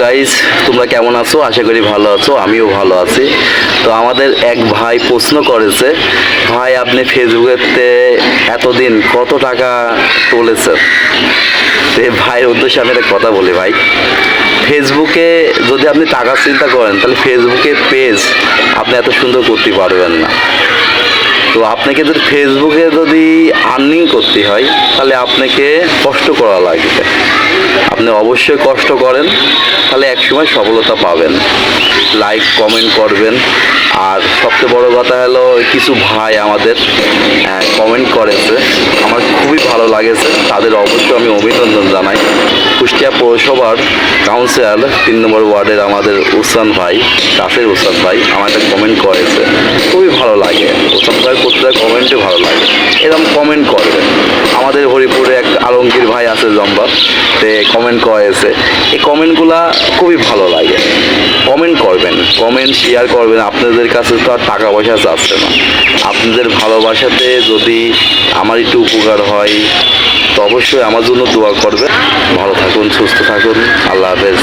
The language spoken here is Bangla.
গাইস তোমরা কেমন আছো? আশা করি ভালো আছো, আমিও ভালো আছি। তো আমাদের এক ভাই প্রশ্ন করেছে, ভাই, আপনি ফেসবুকেতে এতদিন কত টাকা তুলেছেন? এই ভাইয়ের উদ্দেশ্যে আমি একটা কথা বলি ভাই। ফেসবুকে যদি আপনি টাকা চিন্তা করেন, তাহলে ফেসবুকে পেজ আপনি এত সুন্দর করতে পারবেন না। তো আপনাকে যদি ফেসবুকে যদি আর্নিং করতে হয়, তাহলে আপনাকে কষ্ট করা লাগবে। আপনি অবশ্যই কষ্ট করেন, তাহলে একসময় সফলতা পাবেন। লাইক কমেন্ট করবেন। আর সবচেয়ে বড় কথা হলো, কিছু ভাই আমাদের কমেন্ট করেছে। আমার খুবই ভালো লাগেছে। তাদের অবশ্যই আমি অভিনন্দন জানাই। কুষ্টিয়া পৌরসভার কাউন্সিলর তিন নম্বর ওয়ার্ডের আমাদের উসান ভাই কাফের উসান ভাই আমার কমেন্ট করেছে। খুবই ভালো লাগে। উসান ভাই প্রত্যেকটা কমেন্টে ভালো লাগে। এরকম কমেন্ট করবেন। আলমগীর ভাই আছে জম্বা, তে কমেন্ট করেছে এই কমেন্টগুলা খুবই ভালো লাগে। কমেন্ট করবেন কমেন্ট শেয়ার করবেন, আপনাদের কাছে তো আর টাকা পয়সা চাচ্ছে না। আপনাদের ভালোবাসাতে যদি আমার একটু উপকার হয়, তো অবশ্যই আমার জন্য দোয়া করবেন। ভালো থাকুন, সুস্থ থাকুন। আল্লাহ হাফেজ।